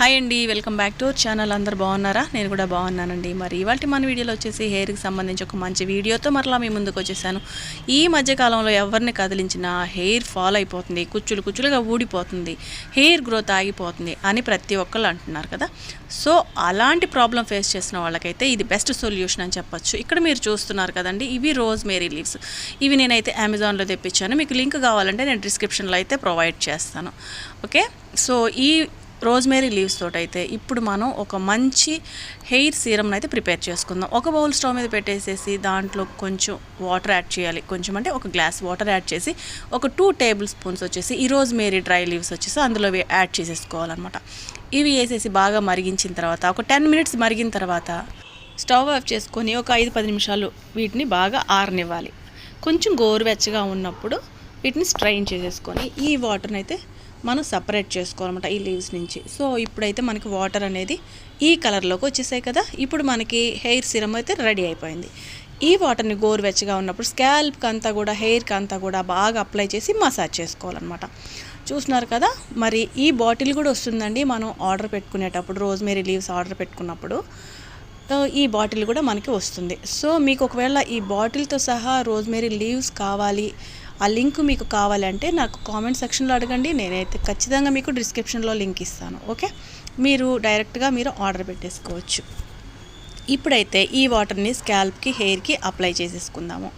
Hi అండి welcome back to channel. అందరు బాగున్నారా? నేను కూడా బాగున్నానండి. మరి ఇవాళ మన వీడియోలో వచ్చేసి హెయిర్కి సంబంధించి ఒక మంచి వీడియోతో మరలా మీ ముందుకు వచ్చేసాను. ఈ మధ్యకాలంలో ఎవరిని కదిలించినా హెయిర్ ఫాల్ అయిపోతుంది కుచ్చులు కుచ్చులుగా ఊడిపోతుంది హెయిర్ గ్రోత్ ఆగిపోతుంది అని ప్రతి ఒక్కళ్ళు అంటున్నారు కదా. సో అలాంటి ప్రాబ్లం ఫేస్ చేసిన వాళ్ళకైతే ఇది బెస్ట్ సొల్యూషన్ అని చెప్పొచ్చు. ఇక్కడ మీరు చూస్తున్నారు కదండి ఇవి రోజ్ మేరీ లీవ్స్. ఇవి నేనైతే అమెజాన్లో తెప్పించాను. మీకు లింక్ కావాలంటే నేను డిస్క్రిప్షన్లో అయితే ప్రొవైడ్ చేస్తాను. ఓకే? సో ఈ రోజ్మేరీ లీవ్స్ తోటైతే అయితే ఇప్పుడు మనం ఒక మంచి హెయిర్ సీరమ్ని అయితే ప్రిపేర్ చేసుకుందాం. ఒక బౌల్ స్టవ్ మీద పెట్టేసేసి దాంట్లో కొంచెం వాటర్ యాడ్ చేయాలి. కొంచెం అంటే ఒక గ్లాస్ వాటర్ యాడ్ చేసి ఒక టూ టేబుల్ స్పూన్స్ వచ్చేసి ఈ రోజ్మేరీ డ్రై లీవ్స్ వచ్చేసి అందులో యాడ్ చేసేసుకోవాలన్నమాట. ఇవి వేసేసి బాగా మరిగించిన తర్వాత ఒక టెన్ మినిట్స్ మరిగిన తర్వాత స్టవ్ ఆఫ్ చేసుకొని ఒక ఐదు పది నిమిషాలు వీటిని బాగా ఆరనివ్వాలి. కొంచెం గోరువెచ్చగా ఉన్నప్పుడు వీటిని స్ట్రైన్ చేసేసుకొని ఈ వాటర్ని అయితే మనం సపరేట్ చేసుకోవాలన్నమాట ఈ లీవ్స్ నుంచి. సో ఇప్పుడైతే మనకి వాటర్ అనేది ఈ కలర్లోకి వచ్చేసాయి కదా. ఇప్పుడు మనకి హెయిర్ సిరమ్ అయితే రెడీ అయిపోయింది. ఈ వాటర్ని గోరువెచ్చగా ఉన్నప్పుడు స్కాల్ప్కి అంతా కూడా హెయిర్కి అంతా కూడా బాగా అప్లై చేసి మసాజ్ చేసుకోవాలన్నమాట. చూస్తున్నారు కదా మరి ఈ బాటిల్ కూడా వస్తుందండి మనం ఆర్డర్ పెట్టుకునేటప్పుడు రోజ్మేరీ లీవ్స్ ఆర్డర్ పెట్టుకున్నప్పుడు. ఈ బాటిల్ కూడా మనకి వస్తుంది. సో మీకు ఒకవేళ ఈ బాటిల్తో సహా రోజ్మేరీ లీవ్స్ కావాలి ఆ లింక్ మీకు కావాలంటే నాకు కామెంట్ సెక్షన్లో అడగండి. నేనైతే ఖచ్చితంగా మీకు డిస్క్రిప్షన్లో లింక్ ఇస్తాను. ఓకే? మీరు డైరెక్ట్గా మీరు ఆర్డర్ పెట్టేసుకోవచ్చు. ఇప్పుడైతే ఈ వాటర్ని స్కాల్ప్కి హెయిర్కి అప్లై చేసేసుకుందాము.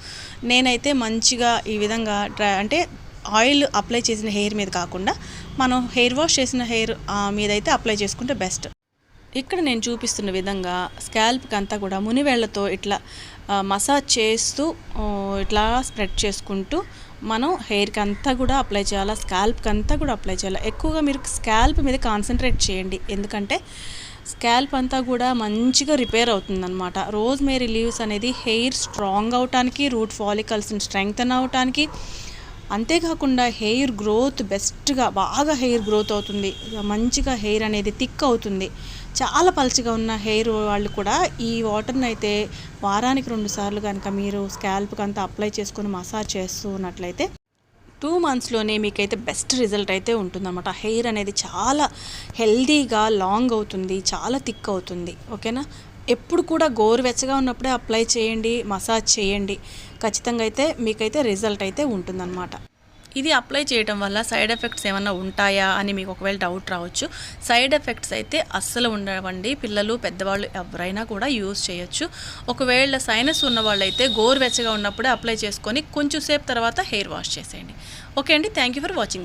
నేనైతే మంచిగా ఈ విధంగా అంటే ఆయిల్ అప్లై చేసిన హెయిర్ మీద కాకుండా మనం హెయిర్ వాష్ చేసిన హెయిర్ మీద అయితే అప్లై చేసుకుంటే బెస్ట్. ఇక్కడ నేను చూపిస్తున్న విధంగా స్కాల్ప్కి అంతా కూడా మునివేళ్ళతో ఇట్లా మసాజ్ చేస్తూ ఇట్లా స్ప్రెడ్ చేసుకుంటూ మనం హెయిర్కి అంతా కూడా అప్లై చేయాలా స్కాల్ప్కి అంతా కూడా అప్లై చేయాలి? ఎక్కువగా మీరు స్కాల్ప్ మీద కాన్సన్ట్రేట్ చేయండి. ఎందుకంటే స్కాల్ప్ అంతా కూడా మంచిగా రిపేర్ అవుతుందన్నమాట. రోజ్ మేరీ లీవ్స్ అనేది హెయిర్ స్ట్రాంగ్ అవటానికి రూట్ ఫాలికల్స్ని స్ట్రెంగ్తన్ అవటానికి అంతేకాకుండా హెయిర్ గ్రోత్ బెస్ట్గా బాగా హెయిర్ గ్రోత్ అవుతుంది. మంచిగా హెయిర్ అనేది థిక్ అవుతుంది. చాలా పల్చగా ఉన్న హెయిర్ వాళ్ళు కూడా ఈ వాటర్ని అయితే వారానికి రెండు సార్లు కనుక మీరు స్కాల్ప్కి అంతా అప్లై చేసుకొని మసాజ్ చేస్తూ ఉన్నట్లయితే టూ మంత్స్లోనే మీకైతే బెస్ట్ రిజల్ట్ అయితే ఉంటుందన్నమాట. హెయిర్ అనేది చాలా హెల్దీగా లాంగ్ అవుతుంది చాలా థిక్ అవుతుంది. ఓకేనా? ఎప్పుడు కూడా గోరువెచ్చగా ఉన్నప్పుడే అప్లై చేయండి మసాజ్ చేయండి. ఖచ్చితంగా అయితే మీకైతే రిజల్ట్ అయితే ఉంటుందన్నమాట. ఇది అప్లై చేయడం వల్ల సైడ్ ఎఫెక్ట్స్ ఏమైనా ఉంటాయా అని మీకు ఒకవేళ డౌట్ రావచ్చు. సైడ్ ఎఫెక్ట్స్ అయితే అస్సలు ఉండవండి. పిల్లలు పెద్దవాళ్ళు ఎవరైనా కూడా యూజ్ చేయొచ్చు. ఒకవేళ సైనస్ ఉన్న వాళ్ళైతే గోరువెచ్చగా ఉన్నప్పుడే అప్లై చేసుకొని కొంచెం సేపు తర్వాత హెయిర్ వాష్ చేసేయండి. ఓకే అండి. Thank you for watching